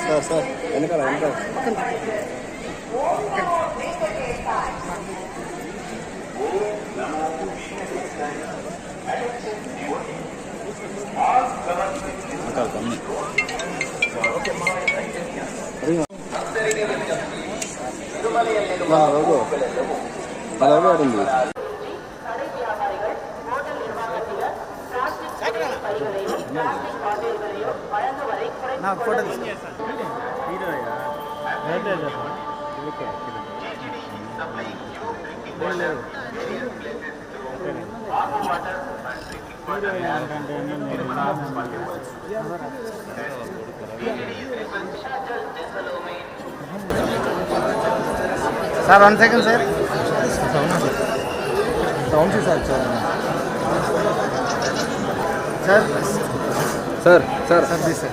Sir sir వెనకాల. వెనకాల వెనకాల. பலவே நான் photo sir one second sir sir sir sir sir ji sir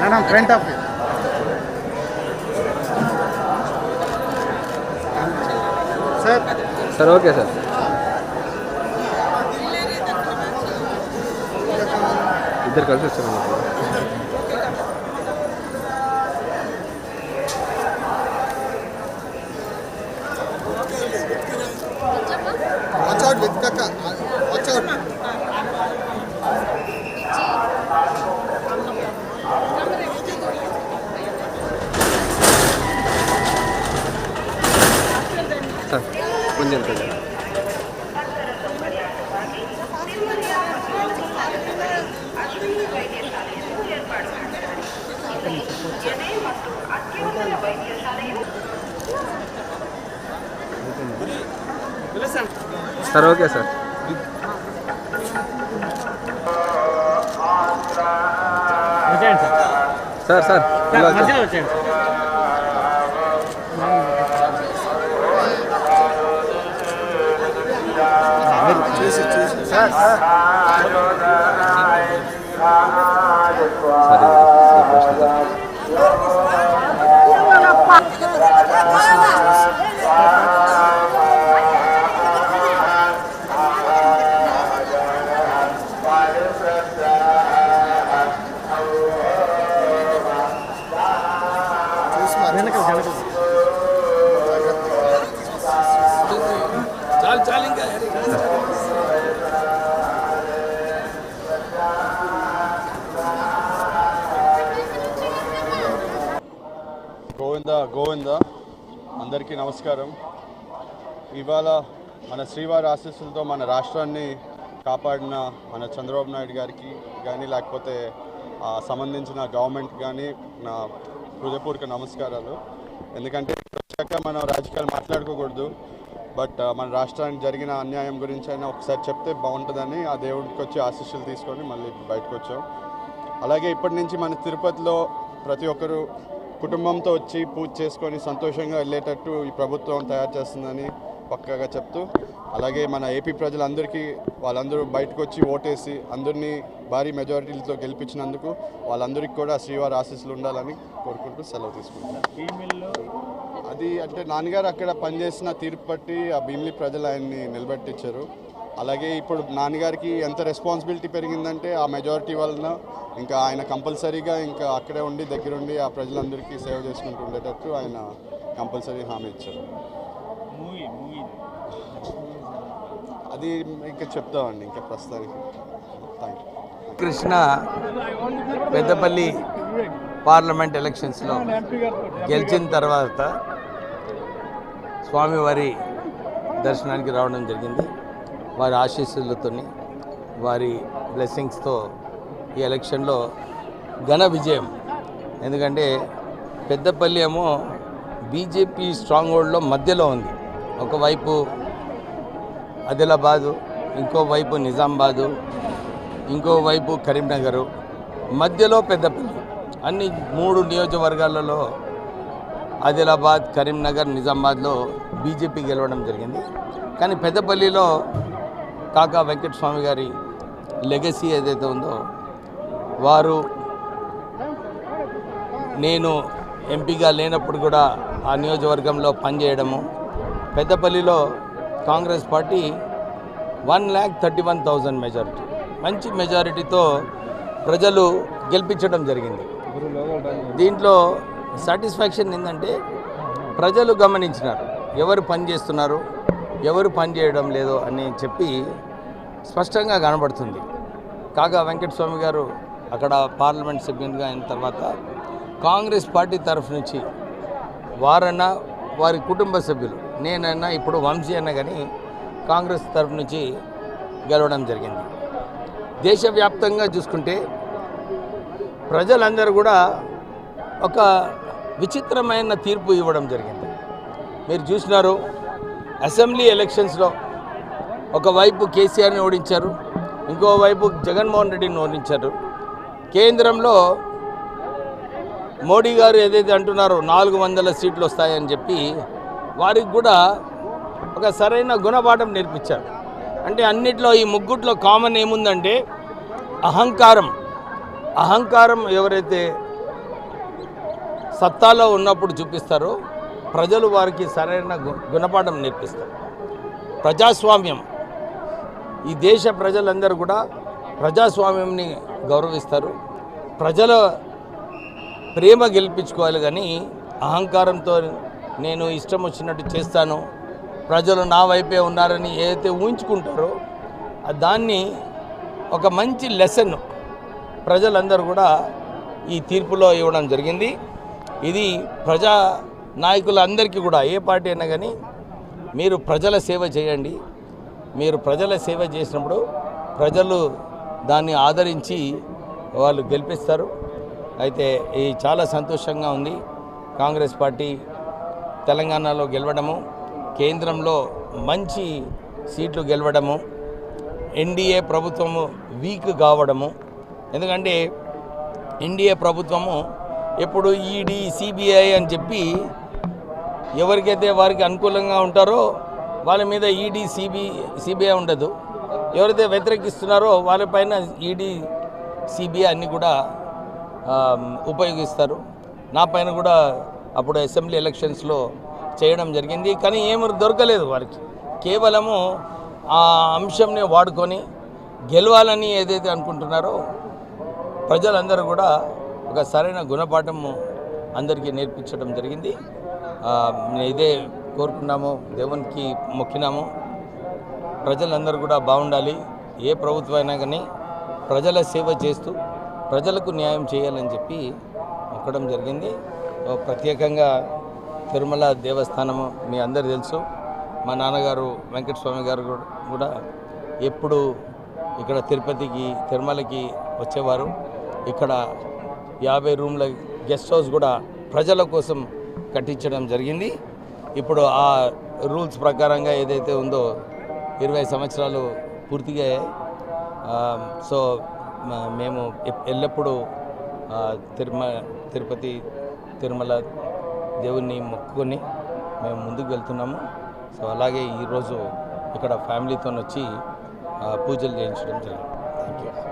मैं नाम friend of sir sir okay sir इधर कल से सर కొంచెం కొంచెం సార్ ఓకే సార్ వచ్చేయండి సార్ సార్ సార్ చూసి సార్ గోవింద అందరికీ నమస్కారం. ఇవాళ మన శ్రీవారి ఆశీస్సులతో మన రాష్ట్రాన్ని కాపాడిన మన చంద్రబాబు నాయుడు గారికి కానీ లేకపోతే సంబంధించిన గవర్నమెంట్ కానీ నా హృదయపూర్వక నమస్కారాలు. ఎందుకంటే వచ్చాక మనం రాజకీయాలు మాట్లాడుకోకూడదు. బట్ మన రాష్ట్రానికి జరిగిన అన్యాయం గురించి అయినా ఒకసారి చెప్తే బాగుంటుందని ఆ దేవుడికి వచ్చి ఆశీస్సులు తీసుకొని మళ్ళీ బయటకు వచ్చాం. అలాగే ఇప్పటి నుంచి మన తిరుపతిలో ప్రతి ఒక్కరు కుటుంబంతో వచ్చి పూజ చేసుకొని సంతోషంగా వెళ్ళేటట్టు ఈ ప్రభుత్వం తయారు చేస్తుందని పక్కాగా చెప్తూ అలాగే మన ఏపీ ప్రజలందరికీ వాళ్ళందరూ బయటకు వచ్చి ఓటేసి అందరినీ భారీ మెజారిటీలతో గెలిపించినందుకు వాళ్ళందరికీ కూడా శ్రీవారి ఆశీస్సులు ఉండాలని కోరుకుంటూ సెలవు తీసుకుంటాను అది అంటే నాన్నగారు అక్కడ పనిచేసిన తిరుపతి ఆ భీమిలి ప్రజలు ఆయన్ని నిలబెట్టించారు. అలాగే ఇప్పుడు నాన్నగారికి ఎంత రెస్పాన్సిబిలిటీ పెరిగిందంటే ఆ మెజారిటీ వలన ఇంకా ఆయన కంపల్సరీగా ఇంకా అక్కడే ఉండి దగ్గరుండి ఆ ప్రజలందరికీ సేవ చేసుకుంటూ ఉండేటట్టు ఆయన కంపల్సరీ హామీ ఇచ్చారు. అది ఇంకా చెప్తామండి ఇంకా ప్రస్తుతానికి. Thank you Krishna Peddapalli parliament ఎలక్షన్స్లో గెలిచిన తర్వాత స్వామివారి దర్శనానికి రావడం జరిగింది. వారి ఆశీస్సులతో వారి బ్లెస్సింగ్స్తో ఈ ఎలక్షన్లో ఘన విజయం. ఎందుకంటే పెద్దపల్లి ఏమో బీజేపీ స్ట్రాంగ్ హోల్డ్లో మధ్యలో ఉంది. ఒకవైపు ఆదిలాబాదు ఇంకోవైపు నిజామాబాదు ఇంకోవైపు కరీంనగర్ మధ్యలో పెద్దపల్లి. అన్ని మూడు నియోజకవర్గాలలో ఆదిలాబాద్ కరీంనగర్ నిజామాబాద్లో బీజేపీ గెలవడం జరిగింది. కానీ పెద్దపల్లిలో కాకా వెంకటస్వామి గారి లెగసీ ఏదైతే ఉందో వారు నేను ఎంపీగా లేనప్పుడు కూడా ఆ నియోజకవర్గంలో పనిచేయడము. పెద్దపల్లిలో Congress party one lakh thirty one thousand majority. మంచి మెజారిటీతో ప్రజలు గెలిపించడం జరిగింది. దీంట్లో సాటిస్ఫాక్షన్ ఏంటంటే ప్రజలు గమనించినారు. ఎవరు పని చేస్తున్నారు ఎవరు పని చేయడం లేదు అని చెప్పి స్పష్టంగా కనబడుతుంది. కాగా వెంకటస్వామి గారు అక్కడ పార్లమెంట్ సభ్యునిగా అయిన తర్వాత కాంగ్రెస్ పార్టీ తరఫు నుంచి వారన్నా వారి కుటుంబ సభ్యులు నేనైనా ఇప్పుడు వంశీ అన్న కానీ కాంగ్రెస్ తరఫు నుంచి గెలవడం జరిగింది. దేశవ్యాప్తంగా చూసుకుంటే ప్రజలందరూ కూడా ఒక విచిత్రమైన తీర్పు ఇవ్వడం జరిగింది. మీరు చూసినారు అసెంబ్లీ ఎలక్షన్స్లో ఒకవైపు కేసీఆర్ని ఓడించారు ఇంకోవైపు జగన్మోహన్ రెడ్డిని ఓడించారు. కేంద్రంలో మోడీ గారు ఏదైతే అంటున్నారో నాలుగు వందల సీట్లు వస్తాయని చెప్పి వారికి కూడా ఒక సరైన గుణపాఠం నేర్పించారు. అంటే అన్నిట్లో ఈ ముగ్గుట్లో కామన్ ఏముందంటే అహంకారం. అహంకారం ఎవరైతే సత్తాలో ఉన్నప్పుడు చూపిస్తారో ప్రజలు వారికి సరైన గుణపాఠం నేర్పిస్తారు. ప్రజాస్వామ్యం. ఈ దేశ ప్రజలందరూ కూడా ప్రజాస్వామ్యంని గౌరవిస్తారు. ప్రజల ప్రేమ గెలిపించుకోవాలి కానీ అహంకారంతో నేను ఇష్టం వచ్చినట్టు చేస్తాను. ప్రజలు నా వైపే ఉన్నారని ఏదైతే ఊహించుకుంటారో దాన్ని ఒక మంచి లెసన్ ప్రజలందరూ కూడా ఈ తీర్పులో ఇవ్వడం జరిగింది. ఇది ప్రజా నాయకులందరికీ కూడా ఏ పార్టీ అయినా కానీ మీరు ప్రజల సేవ చేయండి. మీరు ప్రజల సేవ చేసినప్పుడు ప్రజలు దాన్ని ఆదరించి వాళ్ళు గెలిపిస్తారు. అయితే ఇది చాలా సంతోషంగా ఉంది. కాంగ్రెస్ పార్టీ తెలంగాణలో గెలవడము కేంద్రంలో మంచి సీట్లు గెలవడము ఎన్డీఏ ప్రభుత్వము వీక్ కావడము. ఎందుకంటే ఎన్డీఏ ప్రభుత్వము ఎప్పుడు ఈడీ సిబిఐ అని చెప్పి ఎవరికైతే వారికి అనుకూలంగా ఉంటారో వాళ్ళ మీద ఈడీ సిబి సిబిఐ ఉండదు. ఎవరైతే వ్యతిరేకిస్తున్నారో వాళ్ళపైన ఈడీ సిబిఐ అన్నీ కూడా ఉపయోగిస్తారు. నా పైన కూడా అప్పుడు అసెంబ్లీ ఎలక్షన్స్లో చేయడం జరిగింది. కానీ ఏమి దొరకలేదు వారికి. కేవలము ఆ అంశంని వాడుకొని గెలవాలని ఏదైతే అనుకుంటున్నారో ప్రజలందరూ కూడా ఒక సరైన గుణపాఠము అందరికీ నేర్పించడం జరిగింది. ఇదే కోరుకున్నాము దేవునికి మొక్కినాము. ప్రజలందరూ కూడా బాగుండాలి. ఏ ప్రభుత్వం అయినా కానీ ప్రజల సేవ చేస్తూ ప్రజలకు న్యాయం చేయాలని చెప్పి మొక్కడం జరిగింది. ప్రత్యేకంగా తిరుమల దేవస్థానము మీ అందరు తెలుసు. మా నాన్నగారు వెంకటస్వామి గారు కూడా- కూడా ఎప్పుడు ఇక్కడ తిరుపతికి తిరుమలకి వచ్చేవారు. ఇక్కడ యాభై రూమ్ల గెస్ట్ హౌస్ కూడా ప్రజల కోసం కట్టించడం జరిగింది. ఇప్పుడు ఆ రూల్స్ ప్రకారంగా ఏదైతే ఉందో ఇరవై సంవత్సరాలు పూర్తిగా సో మేము ఎల్లప్పుడూ తిరుమ తిరుపతి తిరుమల దేవుణ్ణి మొక్కుకొని మేము ముందుకు వెళ్తున్నాము. సో అలాగే ఈరోజు ఇక్కడ ఫ్యామిలీతో వచ్చి పూజలు చేయించడం జరిగింది. Thank you